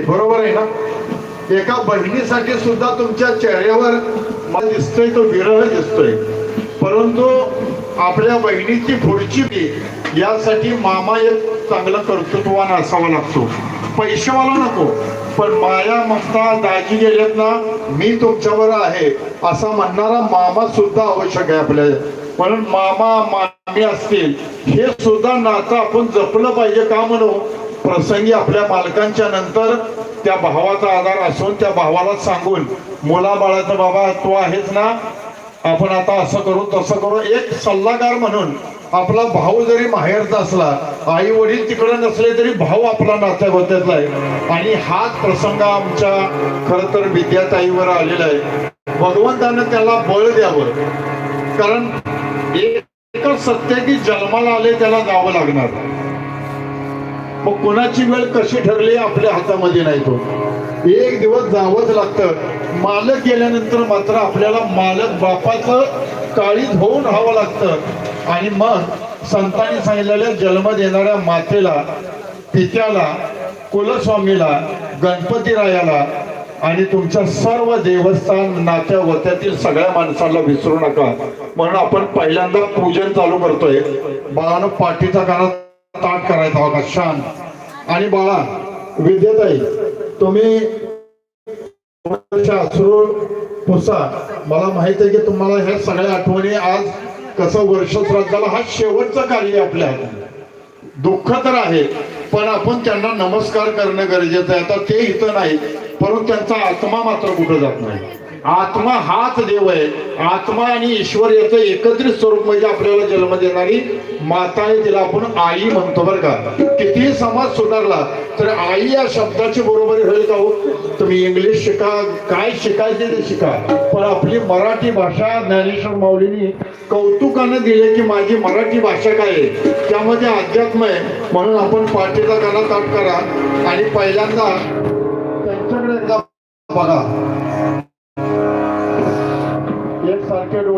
बरोबर आहे ना? एका बहिणीसाठी सुद्धा तुमच्या चेहऱ्यावर मला दिसतोय तो विरह दिसतोय. परंतु आपल्या बहिणीची पुढची पिढी यासाठी मामा एक चांगलं कर्तृत्वान असावा लागतो. पैशावाला नको पण माया ममता दाजी गेल्यात ना मी तुमच्यावर आहे असा म्हणणारा मामा सुद्धा आवश्यक आहे आपल्या. म्हणून मामा मामी असतील हे सुद्धा नातं आपण जपलं पाहिजे का म्हणू प्रसंगी आपल्या पालकांच्या नंतर त्या भावाचा आधार असून त्या भावाला सांगून मुलाबाळाचा बाबा तो आहेच ना? आपण आता असं करू तसं करू. एक सल्लागार म्हणून आपला भाऊ जरी माहेरचा असला आई वडील तिकडे नसले तरी भाऊ आपला नात्या होत्यातला आहे. आणि हाच प्रसंग आमच्या खर तर विद्याताईवर आलेला आहे. भगवंतानं त्याला बळ द्यावं. कारण एकच सत्य की जन्माला आले त्याला जावं लागणार. मग कोणाची वेळ कशी ठरली आपल्या हातामध्ये नाही तो. एक दिवस जावंच लागतं. मालक गेल्यानंतर मात्र आपल्याला मालक बापाचं काळीत होऊन राहावं लागतं. आणि मग संतांनी सांगितलेल्या जन्म देणाऱ्या मातेला पित्याला कुलस्वामीला गणपतीरायाला आणि तुमच्या सर्व देवस्थान नात्या वत्यातील सगळ्या माणसाला विसरू नका. म्हणून आपण पहिल्यांदा पूजन चालू करतोय. बाळानं पाठीचा कानात ताट करायचा होता छान. आणि बाळा विद्येताई तुम्ही अश्रू पुसा. मला माहीत आहे की तुम्हाला ह्या सगळ्या आठवणी आज कसं वर्ष श्राद्धाला हा शेवटचं कार्य आपल्या. हातात दुःख तर आहे पण आपण त्यांना नमस्कार करणं गरजेचं आहे. आता ते इथं नाही परंतु त्यांचा आत्मा मात्र कुठं जात नाही. आत्मा हाच देव आहे. आत्मा आणि ईश्वर याचं एकत्रित स्वरूप म्हणजे आपल्याला जन्म देणारी माता आहे तिला आपण आई म्हणतो बरं का. कितीही समाज सुधारला तर आई या शब्दाची बरोबरी होईल का हो? तुम्ही इंग्लिश शिका काय शिकायचे ते शिका. पण आपली मराठी भाषा ज्ञानेश्वर माऊलींनी कौतुकानं दिले की माझी मराठी भाषा काय आहे? त्यामध्ये अध्यात्म आहे. म्हणून आपण पाठीचा गाणं ताट करा. आणि पहिल्यांदा त्यांच्याकडे बघा.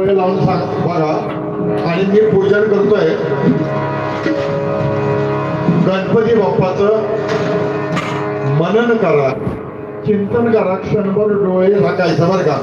डोळे लावून सांग बघा आणि मी पूजन करतोय. गणपती बाप्पाचं मनन करा. चिंतन करा क्षणभर डोळे राखायचं बरं का.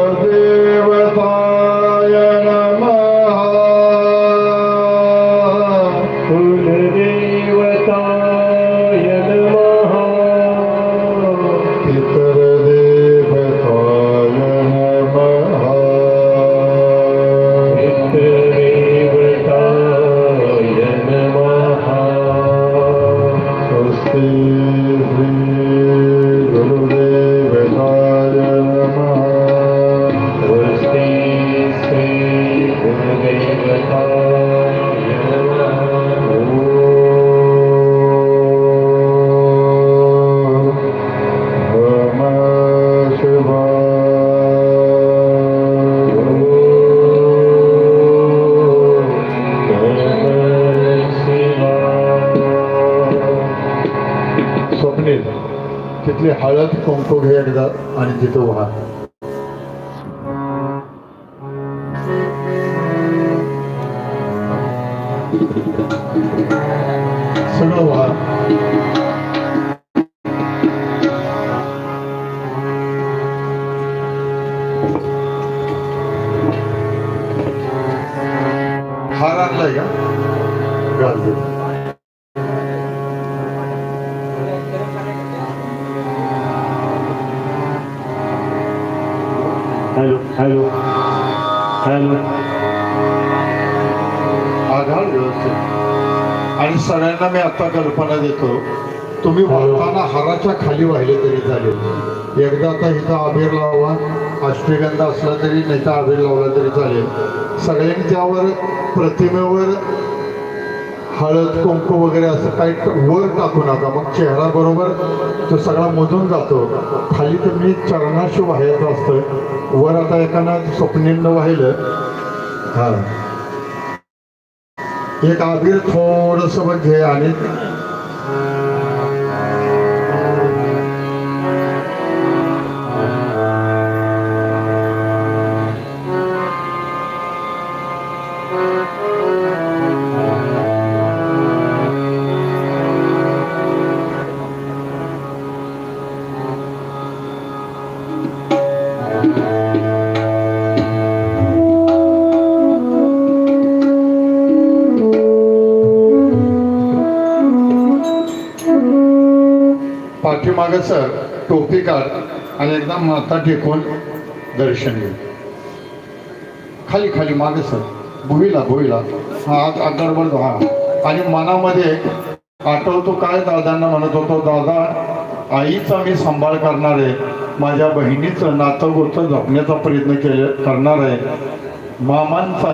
হবে हळद कुंकू घे एकदा आणि सगळ्यांना मी आता कल्पना देतो तुम्ही वाहताना हाराच्या खाली वाहिले तरी चालेल. एकदा आता इथं आबीर लावा अष्टगंध असला तरी नाही तर आबीर लावला तरी चालेल. सगळ्यांनी त्यावर प्रतिमेवर हळद कुंकू वगैरे असं काही वर टाकू नका. मग चेहरा बरोबर तो सगळा मधून जातो. खाली तुम्ही चरणाशी व्हायचं असतं. वर आता एकानं स्वप्नींद वाहिलं हा. एक आबीर थोडस बघ आणि सर टोपी काढ आणि एकदा माथा टेकून दर्शन घे. खाली खाली मागे सर. भुईला भुईला. हा अगरबल हा. आणि मनामध्ये आठवतो काय दादांना म्हणत होतो दादा आईचा मी सांभाळ करणार आहे. माझ्या बहिणीचं नातं गोतं जपण्याचा प्रयत्न केले करणार आहे. मामांचा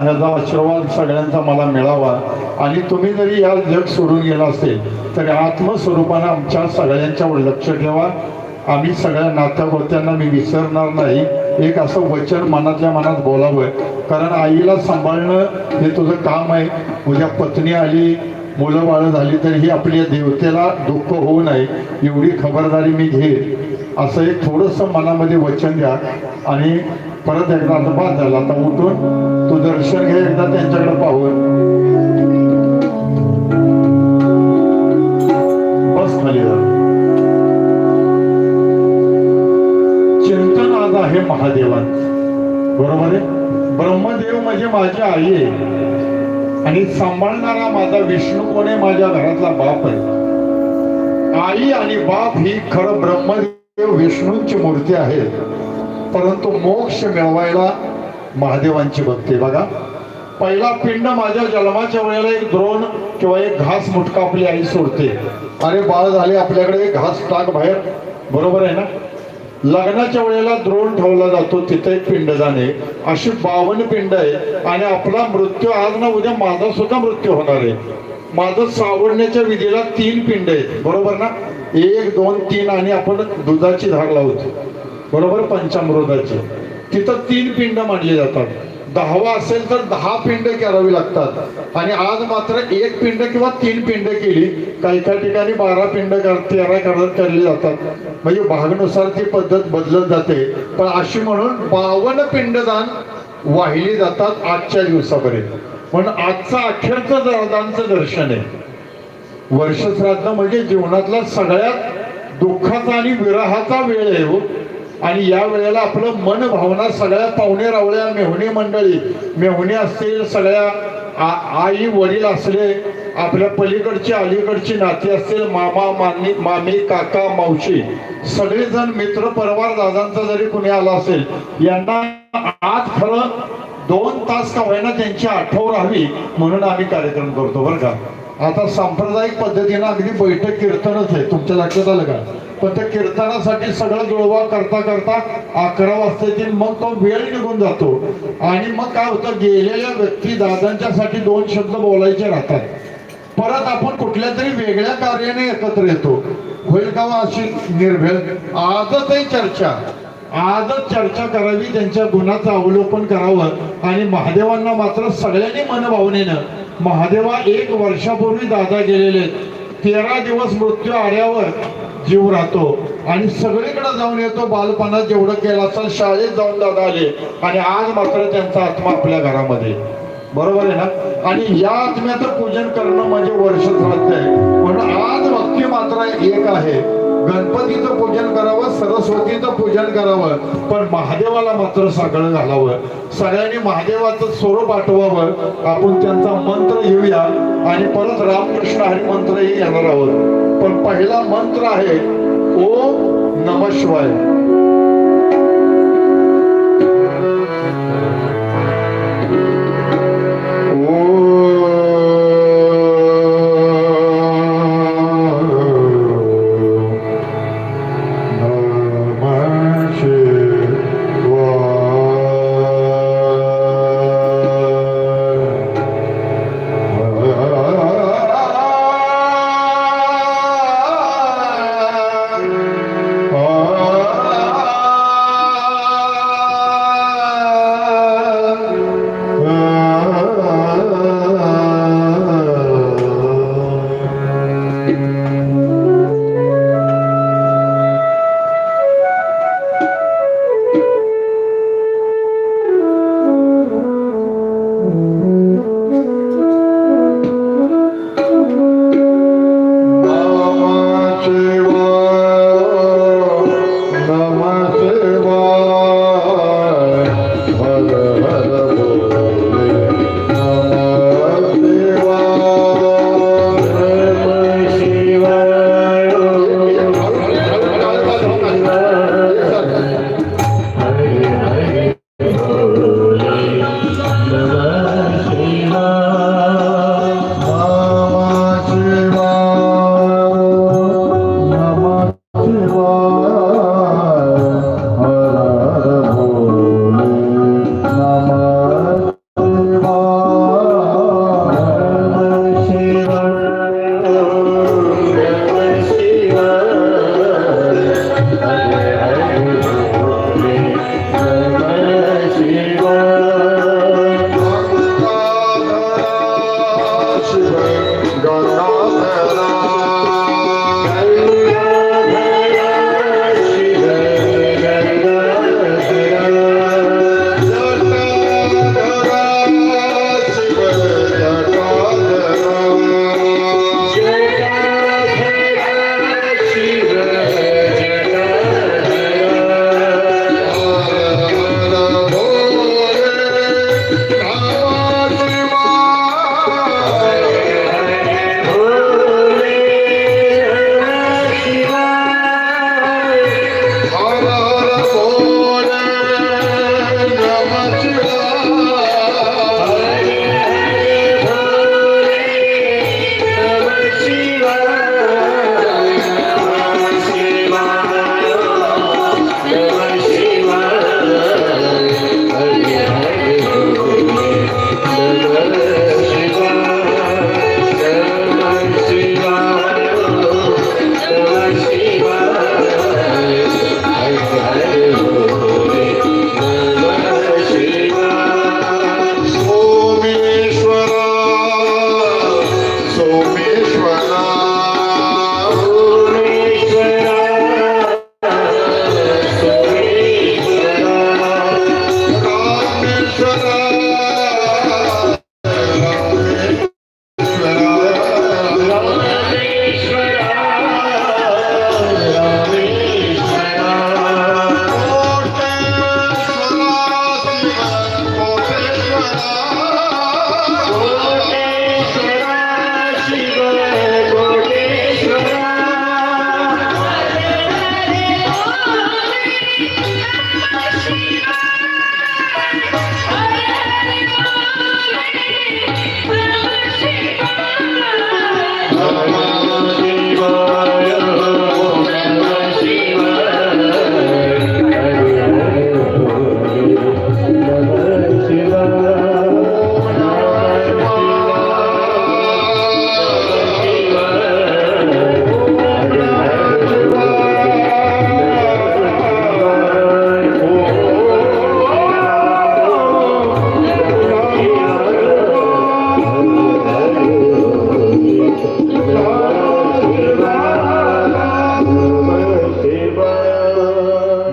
ह्याचा आशीर्वाद सगळ्यांचा मला मिळावा. आणि तुम्ही जरी या जग सोडून गेला असेल तरी आत्मस्वरूपानं आमच्या सगळ्यांच्यावर लक्ष ठेवा. आम्ही सगळ्या नात्यागोत्यांना मी विसरणार नाही. एक असं वचन मनातल्या मनात बोलावं. कारण आईला सांभाळणं हे तुझं काम आहे. तुझ्या पत्नी आली मुलं बाळं झाली तर ही आपल्या देवतेला दुःख होऊ नये. एवढी खबरदारी मी घेईन. असं एक थोडंसं मनामध्ये वचन द्या. आणि परत एकदा आता बाद झाला आता उठून तू दर्शन घे एकदा त्यांच्याकडे पाहून. बस चिंतन आज आहे महादेवांचं बरोबर आहे? ब्रह्मदेव म्हणजे माझी आई आहे. आणि सांभाळणारा माझा विष्णू कोणे माझ्या घरातला बाप आहे. आई आणि बाप ही खरं ब्रह्मदेव विष्णूंची मूर्ती आहे. परंतु मोक्ष मिळवायला महादेवांची भक्ती बघा पहिला पिंड माझ्या जन्माच्या वेळेला एक द्रोण किंवा एक घास मुटका आपली आई सोडते. अरे बाळ झाले आपल्याकडे घास टाक बाहेर. बरोबर आहे ना? लग्नाच्या वेळेला द्रोण ठेवला जातो तिथे एक पिंड जाणे. अशी बावन पिंड आहे आणि आपला मृत्यू आज ना उद्या माझा सुद्धा मृत्यू होणार आहे. माझं सावडण्याच्या विधीला तीन पिंड आहेत बरोबर ना? एक दोन तीन आणि आपण दुधाची धाग लावतो. बरोबर? पंचामृताची. तिथं तीन पिंड मांडली जातात. दहावा असेल तर दहा पिंड करावी लागतात. आणि आज मात्र एक पिंड किंवा तीन पिंड केली काही काही ठिकाणी बारा पिंड तेरा करत करली जातात. म्हणजे भागनुसार ती पद्धत बदलत जाते. पण अशी म्हणून बावन्न पिंडदान वाहिली जातात आजच्या दिवसापर्यंत. पण आजचा अखेरचं दादांचं दर्शन आहे. वर्षश्राद्ध म्हणजे जीवनातला सगळ्यात दुःखाचा आणि विरहाचा वेळ आहे हो. आणि या वेळेला आपलं मन भावना सगळ्या पाहुणे रावळ्या मेहुणे मंडळी मेहुणे असतील सगळ्या आई वडील असले आपल्या पलीकडची अलीकडची नाती असतील मामा मामी मामी काका मावशी सगळेजण मित्र परिवार दादांचा जरी कुणी आला असेल यांना आज खरं दोन तास का होईना त्यांची आठवण राहावी म्हणून आम्ही कार्यक्रम करतो बरं का? आता सांप्रदायिक पद्धतीनं अगदी बैठक कीर्तनच आहे. तुमच्या लक्षात आलं का? पण त्या कीर्तनासाठी सगळं जुळवा करता करता अकरा वाजता येतील मग तो वेळ निघून जातो. आणि मग काय होतं गेलेल्या व्यक्ती दादांच्यासाठी दोन शब्द बोलायचे राहतात. परत आपण कुठल्या तरी वेगळ्या कार्याने एकत्र येतो. होईल का हो अशी अशी निर्भेळ आजचही चर्चा. आजच चर्चा करावी त्यांच्या गुणाचं अवलोकन करावं. आणि महादेवांना मात्र सगळ्यांनी मनभावनेनं महादेवा एक वर्षापूर्वी दादा गेलेले तेरा दिवस मृत्यू आल्यावर जीव राहतो. आणि सगळीकडे जाऊन येतो बालपणात जेवढं केलं असेल शाळेत जाऊन दादा आले. आणि आज मात्र त्यांचा आत्मा आपल्या घरामध्ये. बरोबर आहे ना? आणि या आत्म्याचं पूजन करणं म्हणजे वर्ष श्राद्ध आहे म्हणून आज भक्ती मात्र एक आहे. गणपतीचं पूजन करावं सरस्वतीचं पूजन करावं पण महादेवाला मात्र सगळं घालावं. सगळ्यांनी महादेवाचं स्वरूप आठवावं. आपण त्यांचा मंत्र घेऊया आणि परत रामकृष्ण हरिमंत्रही घेणार आहोत. पण पहिला मंत्र आहे ओ नम शिवाय.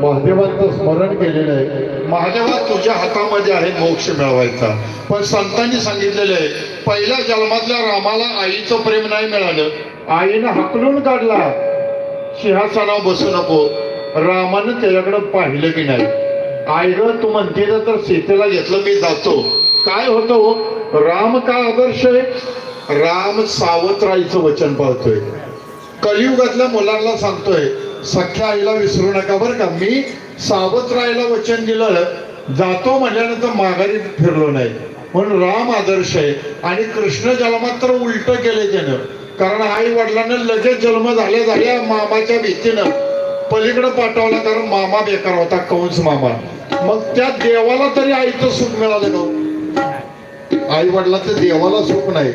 महादेवांचं स्मरण केलेलं आहे. महादेवा तुझ्या हातामध्ये आहे मोक्ष मिळवायचा. पण संतांनी सांगितलेलं आहे पहिल्या जन्मातल्या रामाला आईचं प्रेम नाही मिळालं. आईनं हकलून काढला. सिंहासनावर बसू नको. रामानं त्याच्याकडे पाहिलं की नाही. आई ग तू म्हणते तर सीतेला घेतलं मी जातो. काय होतो हो? राम का आदर्श आहे? राम सावत्राईचं वचन पाळतोय. कलियुगातल्या मुलांना सांगतोय सख्या आईला विसरू नका बरं का. मी सावत्राईला वचन दिलं जातो म्हटल्यानंतर माघारी फिरलो नाही. म्हणून राम आदर्श आहे आणि कृष्ण जन्मात तर उलट केले त्यानं. कारण आई वडिलांना लगेच जन्म झाल्या झाल्या मामाच्या भीतीनं पलीकडे पाठवला कारण मामा बेकार होता कंस मामा. मग त्या देवाला तरी आईचं सुख मिळालं का? आई वडिलाचं देवाला सुख नाही.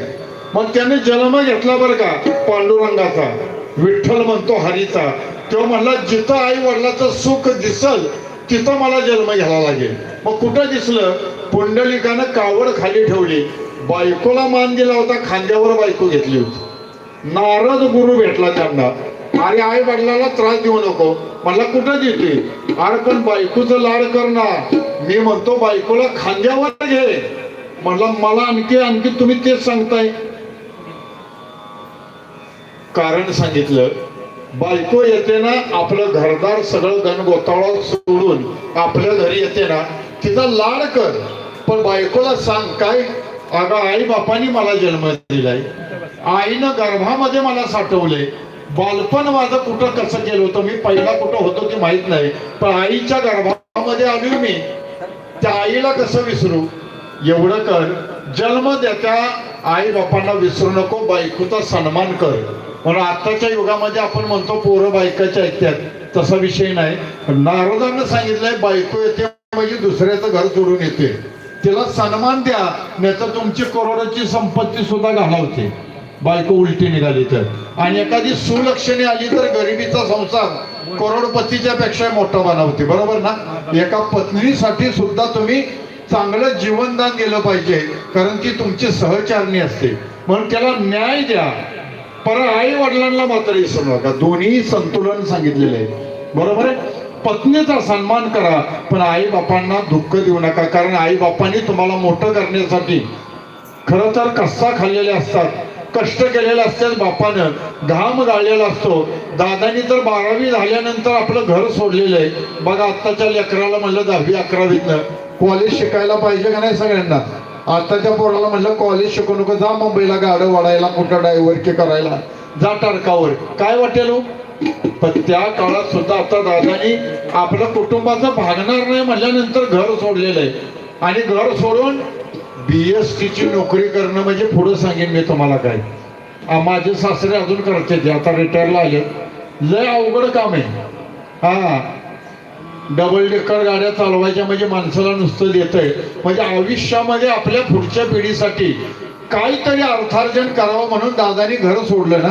मग त्याने जन्म घेतला बरं का पांडुरंगाचा. विठ्ठल म्हणतो हरीचा. तो म्हणला जिथं आई वडिलाचं सुख दिसल तिथं मला जन्म घ्यायला लागेल. मग कुठं दिसलं? पुंडलिकानं कावड खाली ठेवली. बायकोला मान दिला होता खांद्यावर बायको घेतली होती. नारद गुरु भेटला त्यांना. अरे आई वडिलाला त्रास देऊ नको. मला कुठं देते? अरे पण बायकोचं लाड कर ना. मी म्हणतो बायकोला खांद्यावर घे. म्हणला मला आणखी आणखी तुम्ही तेच सांगताय. कारण सांगितलं. बायको येते ना आपलं घरदार सगळं गणगोतावळा सोडून आपल्या घरी येते ना तिचा लाड कर. पण बायकोला सांग काय? अगं आई बापानी मला जन्म दिलाय. आईनं गर्भामध्ये मला साठवले बालपण माझं कुठं कसं केलं होतं मी पहिला कुठं होतो ते माहीत नाही. पण आईच्या गर्भामध्ये आली मी. त्या आईला कसं विसरू? एवढं कर. जन्म देत्या आई बापांना विसरू नको. बायकोचा सन्मान कर. म्हणून आताच्या युगामध्ये आपण म्हणतो पोरं बायकाच्या ऐकत्यात तसा विषय नाही. नारदानं सांगितलंय बायको येते म्हणजे दुसऱ्याचं घर सोडून येते. तिला सन्मान द्या नाहीतर तुमची करोडाची संपत्ती सुद्धा घालवते. बायको उलटी निघाली तर. आणि एखादी सुलक्षणी आली तर गरिबीचा संसार करोडपतीच्या पेक्षा मोठा बनवते. बरोबर ना? एका पत्नीसाठी सुद्धा तुम्ही चांगलं जीवनदान दिलं पाहिजे कारण ती तुमची सहचारणी असते. म्हणून त्याला न्याय द्या. पर आई वडिलांना मात्र विसरू नका दोन्ही संतुलन सांगितलेलं आहे. बरोबर आहे? पत्नीचा सन्मान करा पण आई बापांना दुःख देऊ नका कारण आई बापांनी तुम्हाला मोठं करण्यासाठी खरं तर कस्सा खाल्लेले असतात कष्ट केलेले असतात बापानं घाम गाळलेला असतो. दादानी तर बारावी झाल्यानंतर आपलं घर सोडलेलं आहे. बघा आत्ताच्या लेकराला म्हणलं दहावी अकरावीतनं. कॉलेज शिकायला पाहिजे का नाही सगळ्यांना? आताच्या पोराला म्हटलं कॉलेज शिकू नको जा मुंबईला गाडं वाढायला कुठं ड्रायव्हर के करायला. जा टारकावर काय वाटेल हो? पण त्या काळात सुद्धा आता दादानी आपलं कुटुंबाचं भागणार नाही म्हटल्यानंतर घर सोडलेलं आहे. आणि घर सोडून बी एस ची नोकरी करणं म्हणजे पुढं सांगेन मी तुम्हाला काय. माझे सासरे अजून करते ते आता रिटायरला आले. लय अवघड काम आहे. हा. डबल डेकर गाड्या चालवायच्या म्हणजे माणसाला नुसतं देत आहे म्हणजे आयुष्यामध्ये आपल्या पुढच्या पिढीसाठी काहीतरी अर्थार्जन करावं म्हणून दादानी घर सोडलं ना?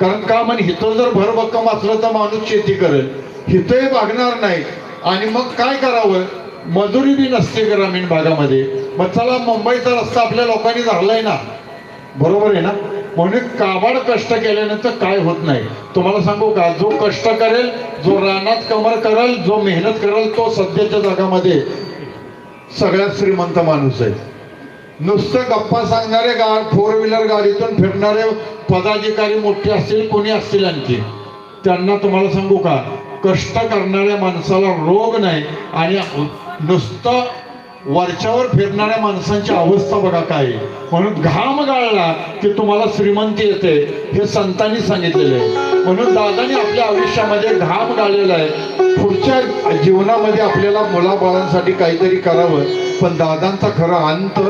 कारण का म्हण हिथं जर भरभक्कम असलं तर माणूस शेती करेल. हिथंही भागणार नाही. आणि मग काय करावं? मजुरी बी नसते ग्रामीण भागामध्ये. मग चला मुंबईचा रस्ता आपल्या लोकांनी धरलाय ना? बरोबर आहे ना? म्हणून काबाड कष्ट केल्यानंतर काय होत नाही. तुम्हाला सांगू का जो कष्ट करेल जो रानात कमर करेल जो मेहनत करेल तो सध्याच्या जगामध्ये सगळ्यात श्रीमंत माणूस आहे. नुसतं गप्पा सांगणारे गा फोर व्हीलर गाडीतून फिरणारे पदाधिकारी मोठे असतील कोणी असतील आणखी? त्यांना तुम्हाला सांगू का कष्ट करणाऱ्या माणसाला रोग नाही आणि नुसतं वरच्यावर फिरणाऱ्या माणसांची अवस्था बघा काय. म्हणून घाम गाळला की तुम्हाला श्रीमंती येते हे संतांनी सांगितलेले म्हणून दादानी आपल्या आयुष्यामध्ये घाम गाळलेला आहे. पुढच्या जीवनामध्ये आपल्याला मुलाबाळांसाठी काहीतरी करावं पण दादांचा खरा अंत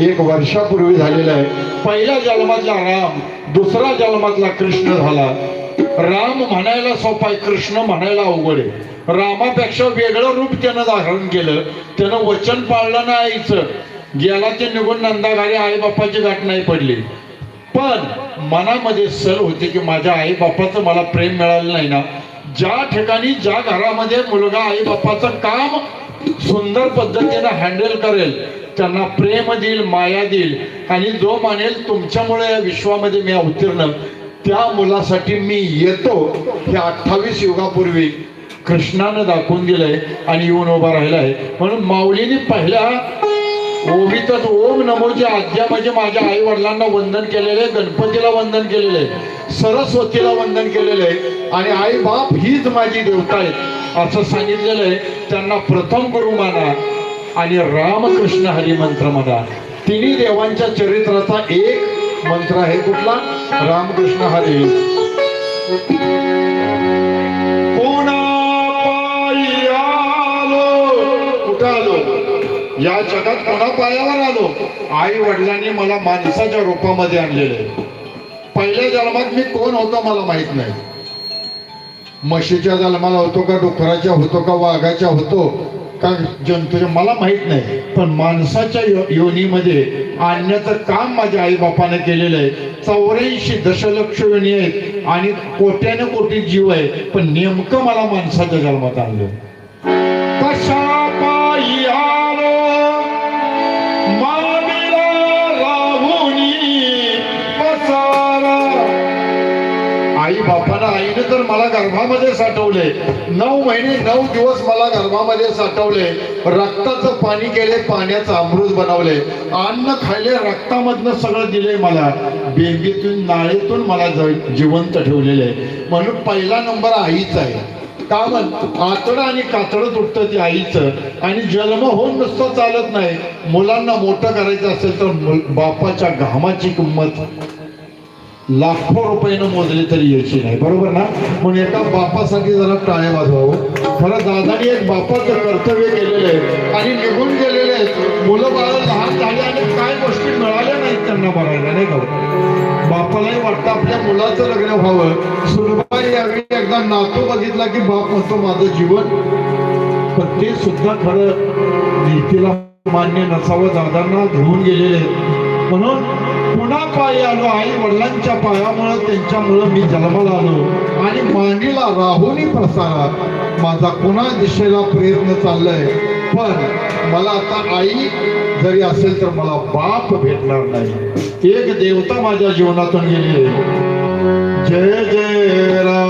एक वर्षापूर्वी झालेला आहे. पहिल्या जन्मातला राम दुसरा जन्मातला कृष्ण झाला. राम म्हणायला सोपा आहे कृष्ण म्हणायला अवघड आहे. रामापेक्षा वेगळं रूप त्यानं धारण केलं. त्यानं वचन पाळलं ना आईचं. गेला ते निघून नंदाघारी आई बापाची गाठ नाही पडली. पण मनामध्ये सल होते की माझ्या आई बापाचं मला प्रेम मिळालं नाही ना. ज्या ठिकाणी ज्या घरामध्ये मुलगा आई बापाचं काम सुंदर पद्धतीनं हँडल करेल त्यांना प्रेम देईल माया देईल. आणि जो मानेल तुमच्यामुळे या विश्वामध्ये मी अवतीर्ण. त्या मुलासाठी मी येतो हे अठ्ठावीस युगापूर्वी कृष्णानं दाखवून दिलंय आणि येऊन उभा राहिलाय म्हणून माऊलीने पहिल्या ओवीतच ओम नमोची आज्ञा म्हणजे माझ्या आई वडिलांना वंदन केलेले गणपतीला वंदन केलेले सरस्वतीला वंदन केलेले आणि आई बाप हीच माझी देवता आहेत. असं सांगितलेलं आहे. त्यांना प्रथम गुरु माना आणि रामकृष्ण हरी मंत्र म्हणा. तिन्ही देवांच्या चरित्राचा एक मंत्र आहे कुठला? रामकृष्ण हरी। कोणा कुठं आलो? या जगात कोणा पायावर आलो. आई वडिलांनी मला माणसाच्या रूपामध्ये आणलेले पहिल्या जन्मात मी कोण होतो मला माहीत नाही. म्हशीच्या जन्माला होतो का डुकराच्या होतो का वाघाच्या होतो? का जंतूच्या मला माहीत नाही पण माणसाच्या यो- योनीमध्ये आणण्याचं काम माझ्या आईबापाने केलेलं आहे. चौऱ्याऐंशी दशलक्ष योनी आहेत आणि कोट्याने कोटी जीव आहे पण नेमकं मला माणसाच्या जन्मात आणलं कशा बापानं आईने तर मला गर्भामध्ये साठवले. नऊ महिने नऊ दिवस मला गर्भामध्ये साठवले. रक्ताचं पाणी केले पाण्याचं अमृत बनवले. अन्न खायले रक्तामधनं सगळं दिले मला. बेंबीतून नाळेतून मला जिवंत ठेवलेले. म्हणून पहिला नंबर आईच आहे. का म्हण आतडं आणि कातडं तुटतं ते आईचं. आणि जन्म होऊन नुसतं चालत नाही. मुलांना मोठं करायचं असेल तर बापाच्या घामाची किंमत. लाखो रुपयानं मोजले तरी यायची नाही. बरोबर ना? म्हणून एका बापासाठी जरा टाळे वाजवावं. खरं दादानी एक बापाचं कर्तव्य केलेलं आहे आणि निघून गेलेले आहेत. मुलं बाळ लहान झाले आणि काय गोष्टी मिळाल्या नाहीत त्यांना बघायला नाही का? बापालाही वाटतं आपल्या मुलाचं लग्न व्हावं. सुनबाई यावेळी एकदा नातू बघितला की बाप म्हणतो माझं जीवन. पण ते सुद्धा खरं नीतीला मान्य नसावं. दादांना घेऊन गेलेले आहेत. म्हणून पुन्हा पायी आलो आई वडिलांच्या पायामुळं त्यांच्यामुळं मी जन्माला आलो आणि मांडीला राहुनी प्रसारा माझा पुन्हा दिशेला प्रयत्न चाललाय. पण मला आता आई जरी असेल तर मला बाप भेटणार नाही. एक देवता माझ्या जीवनातून गेली. जय जय राम.